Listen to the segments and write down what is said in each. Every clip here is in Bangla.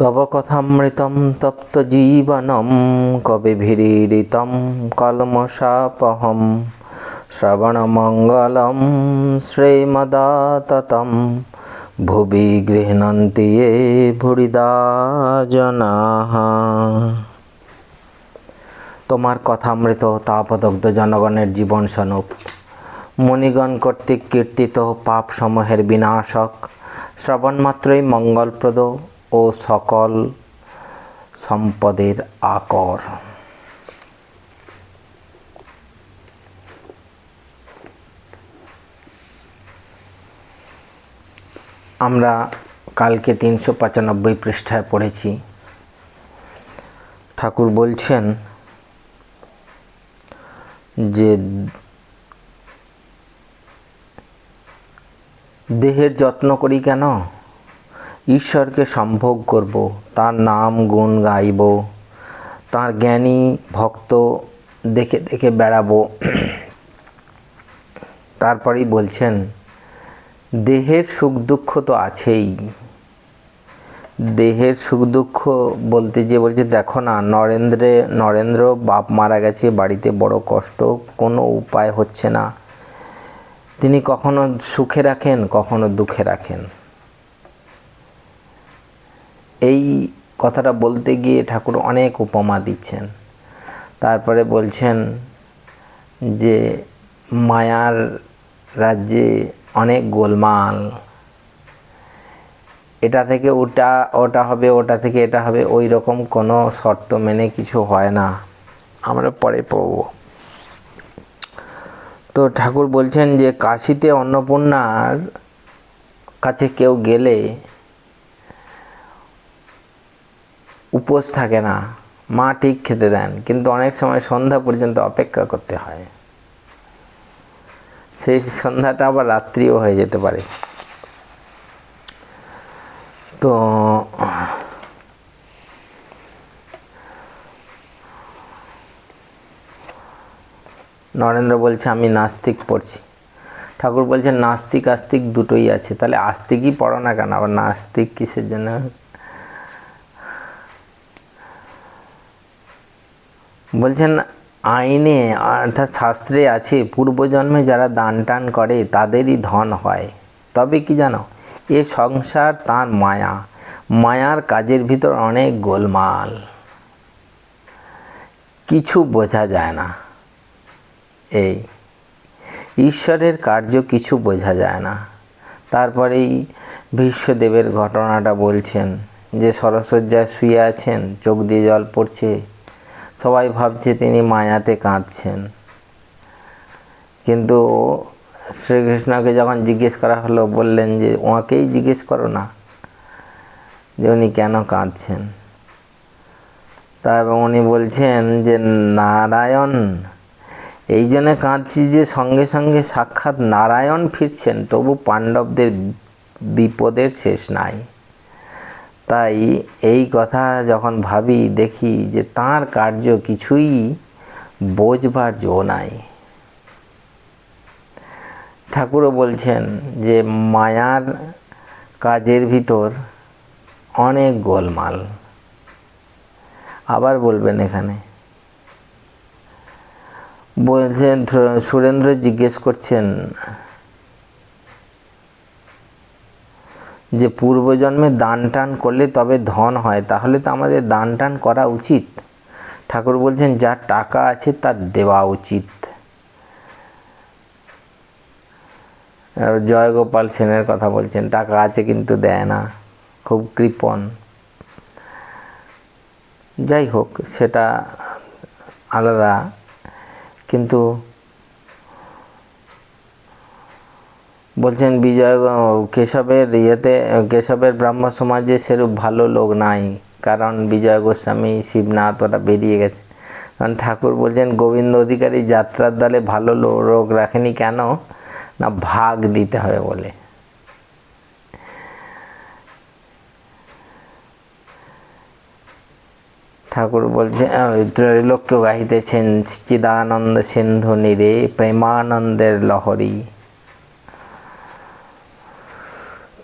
তব কথামৃতম তপ্ত জীবনম, কবি ভিড়িতম কলমশাপহম। শ্রবণমঙ্গলম শ্রীমদাততম, ভুবি গৃহণন্তি ये ভুরিদা জনাঃ তোমার কথামৃত তাপদগ্ধ জনগণের জীবন স্বরূপ মণিগণ কর্তৃক কীর্তিত পাপ সমূহের বিনাশক শ্রবণ মাত্রই মঙ্গলপ্রদ ও সকল সম্পদের আকর। আমরা কালকে তিনশো পঁচানব্বই পৃষ্ঠায় পড়েছি। ঠাকুর বলছেন যে দেহের যত্ন করি কেন? ঈশ্বরকে সম্ভোগ করব, তার নাম গুণ গাইব, তার জ্ঞানী ভক্ত দেখে দেখে বেড়াবো। তারপরেই বলছেন, দেহের সুখ দুঃখ তো আছেই। দেহের সুখ দুঃখ বলতে যে বলছে, দেখো না, নরেন্দ্রে, নরেন্দ্র বাপ মারা গেছে, বাড়িতে বড় কষ্ট, কোনো উপায় হচ্ছে না। তিনি কখনো সুখে রাখেন, কখনো দুঃখে রাখেন। এই কথাটা বলতে গিয়ে ঠাকুর অনেক উপমা দিচ্ছেন। তারপরে বলছেন যে, মায়ার রাজ্যে অনেক গোলমাল। এটা থেকে ওটা ওটা হবে, ওটা থেকে এটা হবে ওই রকম কোনো শর্ত মেনে কিছু হয় না। আমরা পরে পড়ব। তো ঠাকুর বলছেন যে, কাশিতে অন্নপূর্ণার কাছে কেউ গেলে উপোস থাকে না। মা ঠিক খেতে দেন, কিন্তু অনেক সময় সন্ধ্যা পর্যন্ত অপেক্ষা করতে হয়। সেই সন্ধ্যাটা আবার রাত্রিও হয়ে যেতে পারে। তো নরেন্দ্র বলছে, আমি নাস্তিক পড়ছি। ঠাকুর বলছেন নাস্তিক আস্তিক দুটোই আছে। তাহলে আস্তিকই পড়ো না কেন? আবার নাস্তিক কিসের জন্য? বলছেন, আইনে অর্থাৎ শাস্ত্রে আছে, পূর্বজন্মে যারা দান টান করে, তাদেরই ধন হয়। তবে কি জানো, এ সংসার তার মায়া। মায়ার কাজের ভিতর অনেক গোলমাল। কিছু বোঝা যায় না। এই, ঈশ্বরের কার্য কিছু বোঝা যায় না। তারপরেই বিশ্বদেবের ঘটনাটা বলছেন যে, সরসজ্জায় শুয়ে আছেন, চোখ দিয়ে জল পড়ছে। সবাই ভাবছে তিনি মায়াতে কাঁদছেন। কিন্তু শ্রীকৃষ্ণকে যখন জিজ্ঞেস করা হলো, বললেন যে, ওঁকেই জিজ্ঞেস করো না যে উনি কেন কাঁদছেন? তারপর উনি বলছেন যে, নারায়ণ, এই জন্যে কাঁদছি যে সঙ্গে সঙ্গে সাক্ষাৎ নারায়ণ ফিরছেন, তবু পাণ্ডবদের বিপদের শেষ নাই। তাই এই কথা যখন ভাবি, দেখি যে তার কার্য কিছুই বোঝবার জো নাই। ঠাকুরও বলছেন যে মায়ার কাজের ভিতর অনেক গোলমাল। আবার বলবেন এখানে। বলছেন, সুরেন্দ্র জিজ্ঞেস করছেন যে পূর্বজন্মে দান টান করলে তবে ধন হয়, তাহলে তো আমাদের দান টান করা উচিত। ঠাকুর বলছেন যার টাকা আছে তার দেওয়া উচিত। জয়গোপাল সেনের কথা বলছেন, টাকা আছে কিন্তু দেয় না, খুব কৃপণ। যাই হোক, সেটা আলাদা। কিন্তু বলছেন, বিজয় কেশবের ইয়েতে, কেশবের ব্রাহ্ম সমাজে সেরূপ ভালো লোক নাই। কারণ বিজয় গোস্বামী শিবনাথ ওরা বেরিয়ে গেছে। কারণ ঠাকুর বলছেন, গোবিন্দ অধিকারী যাত্রার দলে ভালো লোক রাখেনি কেন? না, ভাগ দিতে হবে বলে। ঠাকুর বলছে ত্রৈলোক্য গাহিতেছেন চিদানন্দ সিন্ধু নিরে, প্রেমানন্দের লহরী।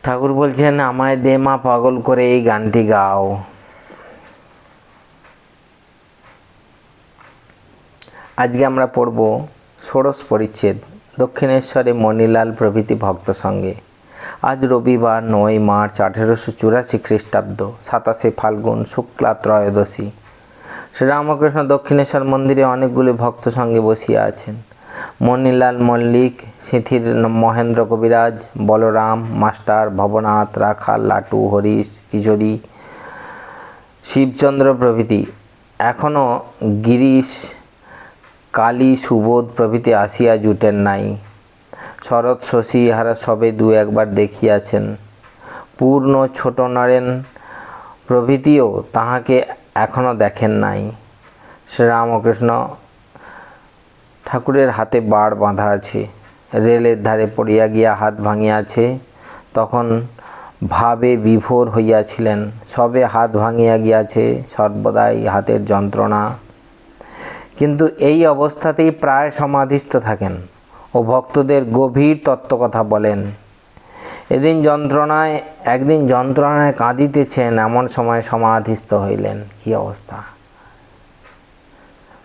ঠাকুর বলছেন, আমায় দে মা, পাগল করে এই গানটি গাও। আজকে আমরা পড়ব ষোড়শ পরিচ্ছেদ, দক্ষিণেশ্বরে মণিলাল প্রভৃতি ভক্ত সঙ্গে। আজ রবিবার নয় মার্চ আঠেরোশো চুরাশি খ্রিস্টাব্দ, সাতাশে ফাল্গুন, শুক্লা ত্রয়োদশী। শ্রীরামকৃষ্ণ দক্ষিণেশ্বর মন্দিরে অনেকগুলি ভক্ত সঙ্গে বসিয়া আছেন। মণিলাল মল্লিক সিঁথির মহেন্দ্র কবিরাজ, বলরাম, মাস্টার ভবনাথ, রাখাল, লাটু, হরিশ, কিশোরী, শিবচন্দ্র প্রভৃতি। এখনও গিরিশ, কালী, সুবোধ প্রভৃতি আসিয়া জুটেন নাই। শরৎ, শশী ইহারা সবে দু একবার দেখিয়াছেন। পূর্ণ ছোট নরেন প্রভৃতিও তাহাকে এখনও দেখেন নাই। শ্রীরামকৃষ্ণ ঠাকুরের হাতে বাড় বাঁধা আছে। রেলের ধারে পড়িয়া গিয়া হাত ভাঙিয়াছে। তখন ভাবে বিভোর হইয়াছিলেন। সবে হাত ভাঙিয়া গিয়াছে সর্বদাই হাতের যন্ত্রণা। কিন্তু এই অবস্থাতেই প্রায় সমাধিস্থ থাকেন ও ভক্তদের গভীর তত্ত্বকথা বলেন। এদিন যন্ত্রণায়, একদিন যন্ত্রণায় কাঁদিতেছেন, এমন সময় সমাধিস্থ হইলেন। কি অবস্থা?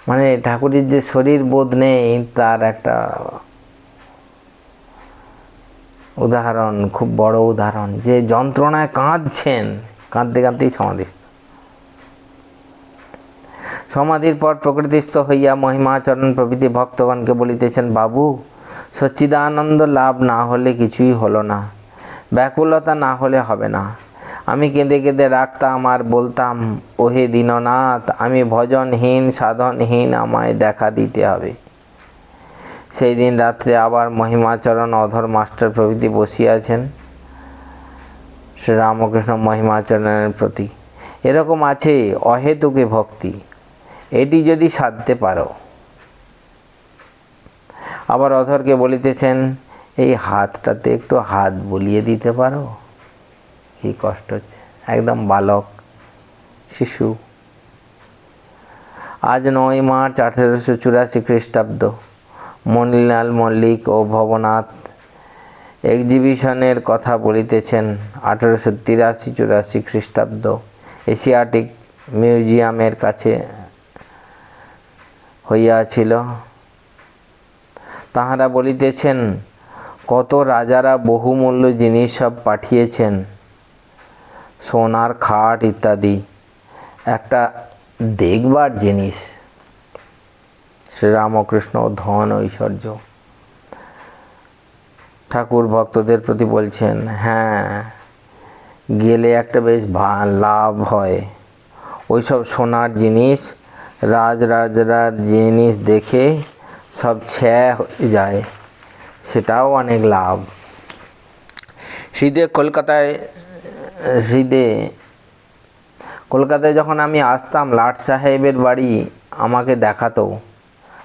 মানে ঠাকুরের যে শরীর বোধ নেই, তার একটা উদাহরণ, খুব বড় উদাহরণ। যে যন্ত্রণায় কাঁদছেন, কাঁদতে কাঁদতেই সমাধিস্থ। সমাধির পর প্রকৃতিস্থ হইয়া মহিমাচরণ প্রভৃতি ভক্তগণকে বলিতেছেন, বাবু, সচ্চিদানন্দ লাভ না হলে কিছুই হলো না। ব্যাকুলতা না হলে হবে না। আমি কেঁদে কেঁদে রাখতাম আর বলতাম, ওহে দীননাথ, আমি ভজনহীন, সাধনহীন আমায় দেখা দিতে হবে। সেই দিন রাত্রে আবার মহিমাচরণ অধর মাস্টার প্রভৃতি বসিয়াছেন শ্রীরামকৃষ্ণ মহিমাচরণের প্রতি। এরকম আছে অহেতুকে ভক্তি, এটি যদি সাধতে পারো। আবার অধরকে বলিতেছেন, এই হাতটাতে একটু হাত বুলিয়ে দিতে পারো? কি কষ্ট হচ্ছে? একদম বালক, শিশু। আজ নয় মার্চ আঠেরোশো চুরাশি খ্রিস্টাব্দ। মণিলাল মল্লিক ও ভবনাথ এক্সিবিশনের কথা বলিতেছেন আঠেরোশো তিরাশি চুরাশি খ্রিস্টাব্দ। এশিয়াটিক মিউজিয়ামের কাছে হইয়াছিল। তাহারা বলিতেছেন, কত রাজারা বহুমূল্য জিনিস সব পাঠিয়েছেন। সোনার খাট ইত্যাদি। একটা দেখবার জিনিস। শ্রীরামকৃষ্ণ ধন ঐশ্বর্য। ঠাকুর ভক্তদের প্রতি বলছেন হ্যাঁ গেলে একটা বেশ লাভ হয়। ওইসব সোনার জিনিস, রাজরাজরার জিনিস দেখে সব ছ্যা হয়ে যায়। সেটাও অনেক লাভ। শীতে কলকাতায় শীতে কলকাতায় যখন আমি আসতাম, লাট সাহেবের বাড়ি আমাকে দেখাতো।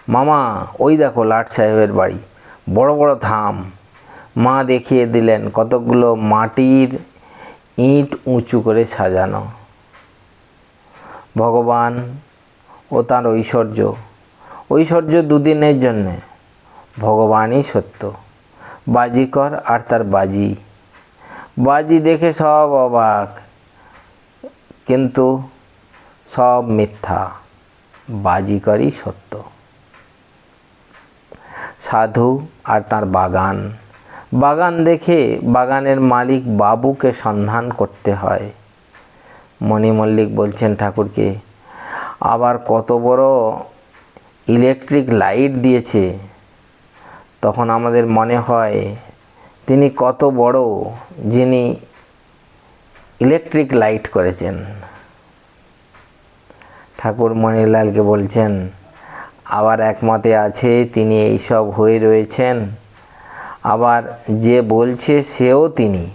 মামা, ওই দেখো লাট সাহেবের বাড়ি। বড় বড় ধাম। মা দেখিয়ে দিলেন, কতগুলো মাটির ইট উঁচু করে সাজানো। ভগবান ও তার ঐশ্বর্য। ঐশ্বর্য দুদিনের জন্যে। ভগবানই সত্য। বাজিকর আর তার বাজি। বাজি দেখে সব অবাক। কিন্তু সব মিথ্যা। বাজিকরই সত্য। সাধু আর তার বাগান। বাগান দেখে বাগানের মালিক বাবুকে সন্ধান করতে হয়। মণি মল্লিক বলছেন ঠাকুরকে, আবার কত বড় ইলেকট্রিক লাইট দিয়েছে। তখন আমাদের মনে হয় তিনি কত বড় যিনি ইলেকট্রিক লাইট করেছেন। ঠাকুর মণিলালকে বলছেন, আবার একমতে আছে, তিনি এইসব হয়ে রয়েছেন। আবার যে বলছে, সেও তিনি।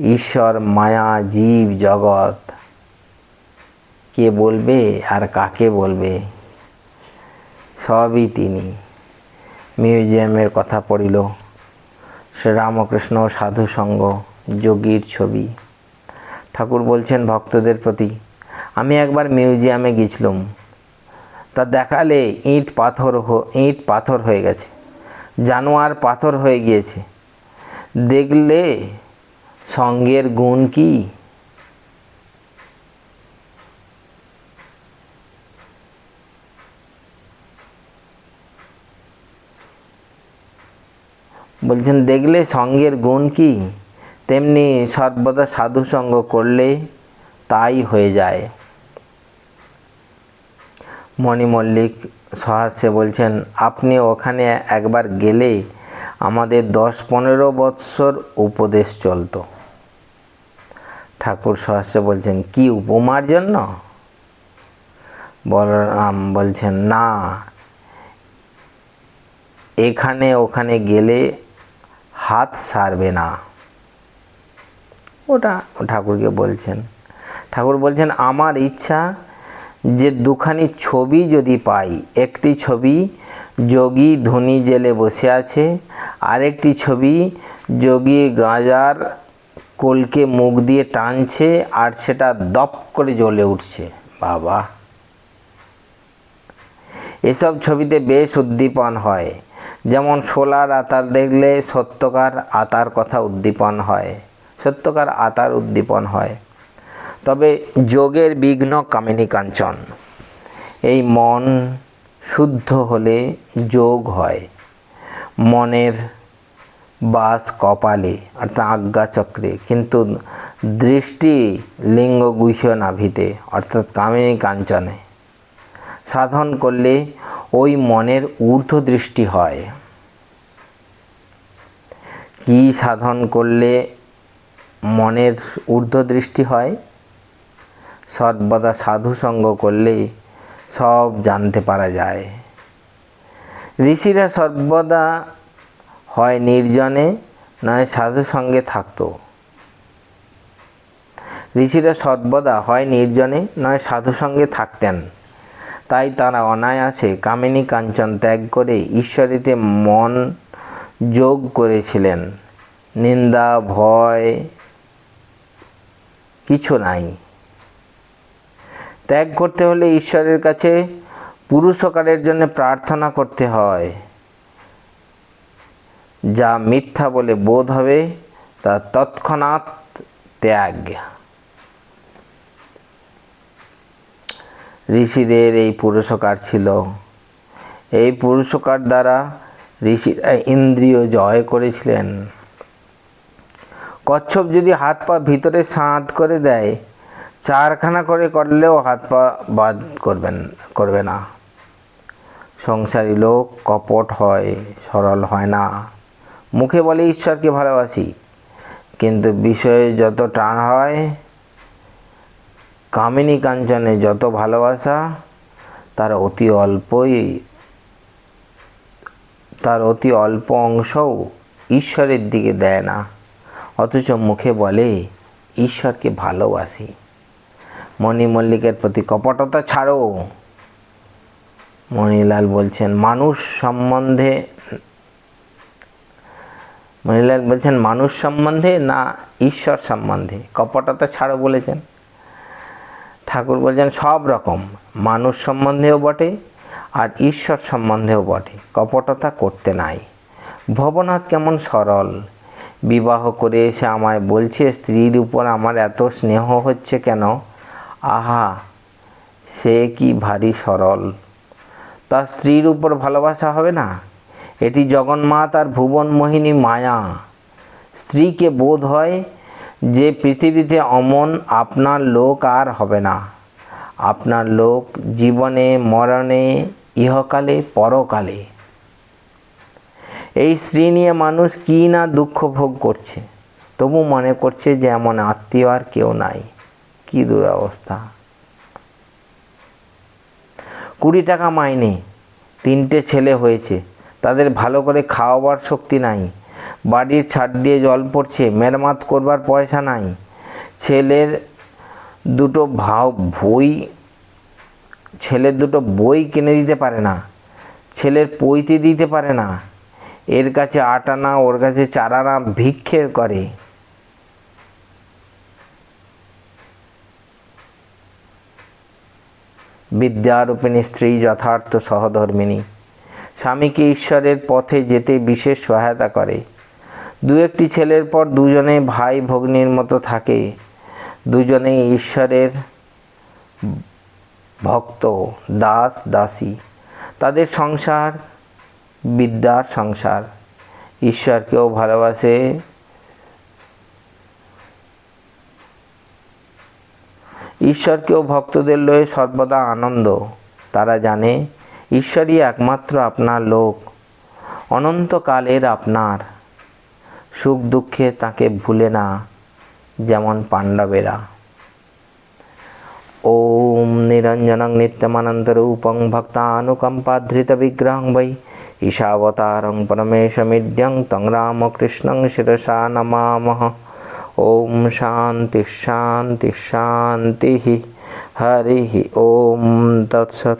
ঈশ্বর, মায়া, জীব, জগৎ। কে বলবে আর কাকে বলবে? সবই তিনি। মিউজিয়ামের কথা পড়িল। শ্রীরামকৃষ্ণ সাধু সঙ্গ, যোগীর ছবি। ঠাকুর বলছেন, ভক্তদের প্রতি আমি একবার মিউজিয়ামে গেছিলাম তা দেখালে ইট পাথর ইট পাথর হয়ে গেছে। জানোয়ার পাথর হয়ে গিয়েছে। দেখলে সঙ্গের গুণ কি? বলছেন, দেখলে সঙ্গের গুণ কি? তেমনি সর্বদা সাধু সঙ্গ করলে তাই হয়ে যায়। মণি মল্লিক সহাস্যে বলছেন, আপনি ওখানে একবার গেলে আমাদের দশ পনেরো বৎসর উপদেশ চলতো। ঠাকুর সহাস্যে বলছেন, কি উপমার জন্য? বলরাম বলছেন, না, এখানে ওখানে গেলে হাত সারবে না। ওটা? ঠাকুরকে বলছেন। ঠাকুর বলছেন আমার ইচ্ছা যে দুখানি ছবি যদি পাই একটি ছবি যোগী ধনী জেলে বসে আছে আরেকটি ছবি যোগী গাঁজার কোলকে মুখ দিয়ে টানছে আর সেটা দপ করে জ্বলে উঠছে। বাবা। এসব ছবিতে বেশ উদ্দীপন হয়। যেমন সোলার আতার দেখলে সত্যকার আতার কথা উদ্দীপন হয়, সত্যকার আতার উদ্দীপন হয়। তবে যোগের বিঘ্ন কামিনী কাঞ্চন। এই মন শুদ্ধ হলে যোগ হয়। মনের বাস কপালে, অর্থাৎ আজ্ঞাচক্রে কিন্তু দৃষ্টি লিঙ্গ গুহ্য নাভিতে, অর্থাৎ কামিনী কাঞ্চনে। সাধন করলে ওই মনের ঊর্ধ্ব দৃষ্টি হয়। কি সাধন করলে মনের ঊর্ধ্ব দৃষ্টি হয়? সর্বদা সাধু সঙ্গ করলে সব জানতে পারা যায়। ঋষিরা সর্বদা হয় নির্জনে, নয় সাধু সঙ্গে থাকতো। ঋষিরা সর্বদা হয় নির্জনে, নয় সাধু সঙ্গে থাকতেন। তাই তারা অনায়াসে কামিনী কাঞ্চন ত্যাগ করে ঈশ্বরীতে মন যোগ করেছিলেন। নিন্দা, ভয় কিছু নাই। ত্যাগ করতে হলে ঈশ্বরের কাছে পুরুষকারের জন্য প্রার্থনা করতে হয়। যা মিথ্যা বলে বোধ হবে, তা তৎক্ষণাৎ ত্যাগ। ঋষিদের এই পুরুষকার ছিল। এই পুরুষকার দ্বারা ঋষিরা ইন্দ্রিয় জয় করেছিলেন। কচ্ছপ যদি হাত পা ভিতরে সাঁত করে দেয়, চারখানা করে করলেও হাত পা বাদ করবেন, করবে না। সংসারী লোক কপট হয়, সরল হয় না। মুখে বলে, ঈশ্বরকে ভালোবাসি। কিন্তু বিষয়ে যত টান হয় কামিনী কাঞ্চনে যত ভালোবাসা, তার অতি অল্পই, তার অতি অল্প অংশও ঈশ্বরের দিকে দেয় না। অথচ মুখে বলে, ঈশ্বরকে ভালোবাসি। মণি মল্লিকের প্রতি কপটতা ছাড়ো। মণিলাল বলছেন, মানুষ সম্বন্ধে, মণিলাল বলছেন, মানুষ সম্বন্ধে না ঈশ্বর সম্বন্ধে? কপটতা ছাড়ো বলেছেন। ঠাকুর বলছেন, সব রকম। মানুষ সম্বন্ধেও বটে, আর ঈশ্বর সম্বন্ধেও বটে। কপটতা করতে নাই। ভবনাথ কেমন সরল। বিবাহ করে এসে আমায় বলছে, স্ত্রীর উপর আমার এত স্নেহ হচ্ছে কেন? আহা, সে কি ভারী সরল। তার স্ত্রীর উপর ভালোবাসা হবে না? এটি জগন্মাত আর ভুবন মোহিনী মায়া। স্ত্রীকে বোধ হয় যে পৃথিবীতে অমন আপনার লোক আর হবে না। আপনার লোক জীবনে, মরণে, ইহকালে, পরকালে। এই স্ত্রী নিয়ে মানুষ কি না দুঃখ ভোগ করছে? তবু মনে করছে যে এমন আত্মীয় আর কেউ নাই। কি দুরবস্থা। কুড়ি টাকা মাইনে, তিনটে ছেলে হয়েছে। তাদের ভালো করে খাওয়াবার শক্তি নাই। বাড়ির ছাদ দিয়ে জল পড়ছে, মেরামত করবার পয়সা নাই। ছেলের দুটো ভাও বই, ছেলের দুটো বই কিনে দিতে পারে না, ছেলের পইতে দিতে পারে না। এর কাছে আট আনা, ওর কাছে চার আনা ভিক্ষে করে। বিদ্যারূপিণী স্ত্রী যথার্থ সহধর্মিণী। স্বামীকে ঈশ্বরের পথে যেতে বিশেষ সহায়তা করে। দু একটি ছেলের পর দুজনে ভাই ভগ্নির মতো থাকে। দুজনেই ঈশ্বরের ভক্ত, দাস, দাসী। তাদের সংসার, বিদ্যার সংসার। ঈশ্বরকেও ভালোবাসে। ঈশ্বরকেও ভক্তদের লয়ে সর্বদা আনন্দ। তারা জানে ঈশ্বরই একমাত্র আপনার লোক অনন্তকালের আপনার সুখ দুঃখে তাকে ভুলে না যেমন পাণ্ডবেরা ওম নিরঞ্জনং নিত্যমনন্তরূপং ভক্তানুকম্পাধৃতবিগ্রহং বৈ ঈশাবতারং পরমেশমিদ্যং তং রামকৃষ্ণং শিরসা নমামः ওম শান্তি শান্তি শান্তি হরি ওম তৎসৎ